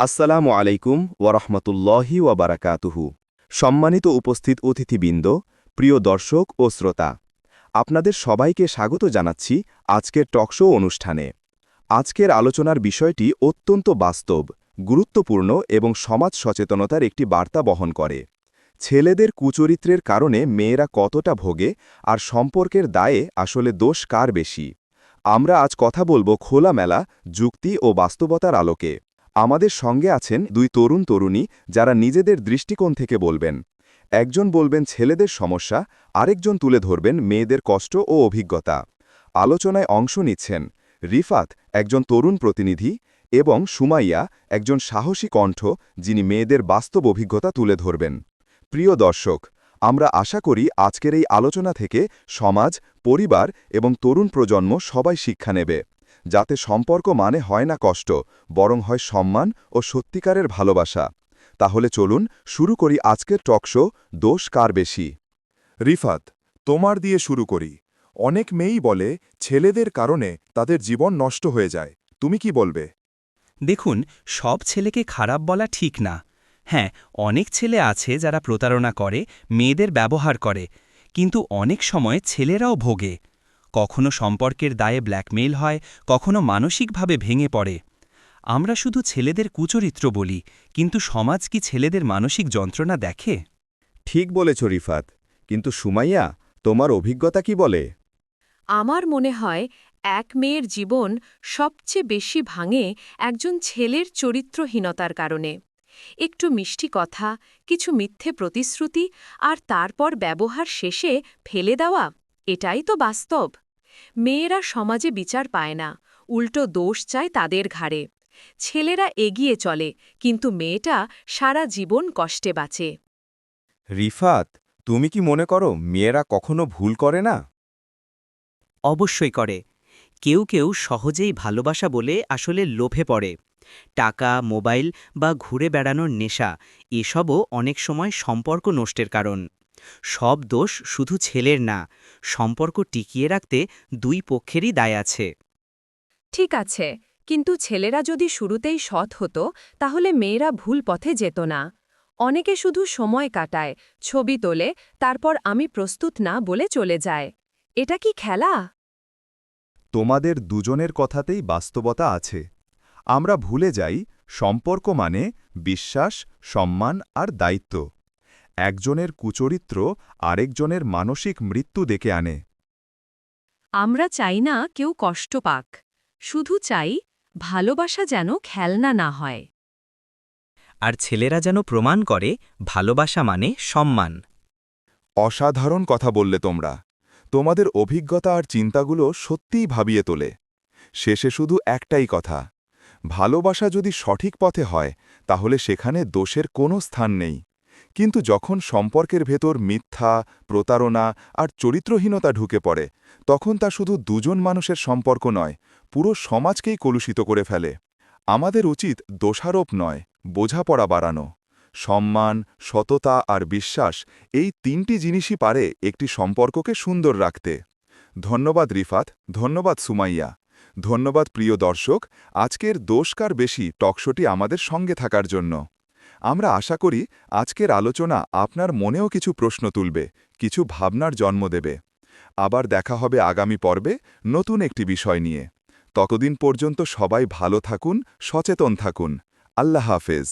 আসসালামু আলাইকুম ওয়ারহমতুল্লাহি ওয়াবারাকাতুহু সম্মানিত উপস্থিত অতিথিবৃন্দ, প্রিয় দর্শক ও শ্রোতা, আপনাদের সবাইকে স্বাগত জানাচ্ছি আজকের টকশো অনুষ্ঠানে। আজকের আলোচনার বিষয়টি অত্যন্ত বাস্তব, গুরুত্বপূর্ণ এবং সমাজ সচেতনতার একটি বার্তা বহন করে। ছেলেদের কুচরিত্রের কারণে মেয়েরা কতটা ভোগে আর সম্পর্কের দায়ে আসলে দোষ কার বেশি? আমরা আজ কথা বলব খোলামেলা, যুক্তি ও বাস্তবতার আলোকে। আমাদের সঙ্গে আছেন দুই তরুণ তরুণী যারা নিজেদের দৃষ্টিকোণ থেকে বলবেন। একজন বলবেন, ছেলেদের সমস্যা। আরেকজন তুলে ধরবেন, মেয়েদের কষ্ট ও অভিজ্ঞতা। আলোচনায় অংশ নিচ্ছেন রিফাত, একজন তরুণ প্রতিনিধি, এবং সুমাইয়া, একজন সাহসী কণ্ঠ, যিনি মেয়েদের বাস্তব অভিজ্ঞতা তুলে ধরবেন। প্রিয় দর্শক, আমরা আশা করি আজকের এই আলোচনা থেকে সমাজ, পরিবার এবং তরুণ প্রজন্ম সবাই শিক্ষা নেবে। যাতে সম্পর্ক মানে হয় না কষ্ট, বরং হয় সম্মান ও সত্যিকারের ভালোবাসা। তাহলে চলুন শুরু করি আজকের টকশো দোষ কার বেশি? রিফাত, তোমার দিয়ে শুরু করি। অনেক মেয়েই বলে, ছেলেদের কারণে তাদের জীবন নষ্ট হয়ে যায়। তুমি কি বলবে? দেখুন, সব ছেলেকে খারাপ বলা ঠিক না। হ্যাঁ অনেক ছেলে আছে যারা প্রতারণা করে, মেয়েদের ব্যবহার করে। কিন্তু অনেক সময় ছেলেরাও ভোগে। কখনো সম্পর্কের দায়ে ব্ল্যাকমেইল হয় কখনো মানসিকভাবে ভেঙে পড়ে। আমরা শুধু ছেলেদের কুচরিত্র বলি কিন্তু সমাজ কি ছেলেদের মানসিক যন্ত্রণা দেখে? ঠিক বলেছ রিফাত। কিন্তু সুমাইয়া তোমার অভিজ্ঞতা কি বলে? আমার মনে হয় এক মেয়ের জীবন সবচেয়ে বেশি ভাঙে একজন ছেলের চরিত্রহীনতার কারণে। একটু মিষ্টি কথা কিছু মিথ্যে প্রতিশ্রুতি আর তারপর ব্যবহার শেষে ফেলে দেওয়া এটাই তো বাস্তব। মেয়েরা সমাজে বিচার পায় না উল্টো দোষ চায় তাদের ঘাড়ে। ছেলেরা এগিয়ে চলে কিন্তু মেয়েটা সারা জীবন কষ্টে বাঁচে। রিফাত তুমি কি মনে করো মেয়েরা কখনো ভুল করে না? অবশ্যই করে। কেউ কেউ সহজেই ভালোবাসা বলে আসলে লোভে পড়ে। টাকা মোবাইল বা ঘুরে বেড়ানোর নেশা এসবও অনেক সময় সম্পর্ক নষ্টের কারণ। সব দোষ শুধু ছেলের না সম্পর্ক টিকিয়ে রাখতে দুই পক্ষেরই দায় আছে। ঠিক আছে কিন্তু ছেলেরা যদি শুরুতেই সৎ হতো তাহলে মেয়েরা ভুল পথে যেত না। অনেকে শুধু সময় কাটায় ছবি তোলে তারপর আমি প্রস্তুত না বলে চলে যায়। এটা কি খেলা? তোমাদের দুজনের কথাতেই বাস্তবতা আছে। আমরা ভুলে যাই সম্পর্ক মানে বিশ্বাস সম্মান আর দায়িত্ব। একজনের কুচরিত্র আরেকজনের মানসিক মৃত্যু ডেকে আনে। আমরা চাই না কেউ কষ্ট পাক শুধু চাই ভালোবাসা যেন খেলনা না হয়। আর ছেলেরা যেন প্রমাণ করে ভালোবাসা মানে সম্মান। অসাধারণ কথা বললে তোমরা। তোমাদের অভিজ্ঞতা আর চিন্তাগুলো সত্যিই ভাবিয়ে তোলে। শেষে শুধু একটাই কথা ভালোবাসা যদি সঠিক পথে হয় তাহলে সেখানে দোষের কোনো স্থান নেই। কিন্তু যখন সম্পর্কের ভেতর মিথ্যা, প্রতারণা আর চরিত্রহীনতা ঢুকে পড়ে, তখন তা শুধু দুজন মানুষের সম্পর্ক নয়, পুরো সমাজকেই কলুষিত করে ফেলে। আমাদের উচিত দোষারোপ নয়, বোঝাপড়া বাড়ানো। সম্মান, সততা আর বিশ্বাস এই তিনটি জিনিসই পারে একটি সম্পর্ককে সুন্দর রাখতে। ধন্যবাদ রিফাত, ধন্যবাদ সুমাইয়া। ধন্যবাদ প্রিয় দর্শক, আজকের দোষকার বেশি টকশোটি আমাদের সঙ্গে থাকার জন্য। আমরা আশা করি আজকের আলোচনা আপনার মনেও কিছু প্রশ্ন তুলবে, কিছু ভাবনার জন্ম দেবে। আবার দেখা হবে আগামী পর্বে নতুন একটি বিষয় নিয়ে। ততদিন পর্যন্ত সবাই ভালো থাকুন, সচেতন থাকুন। আল্লাহ হাফেজ।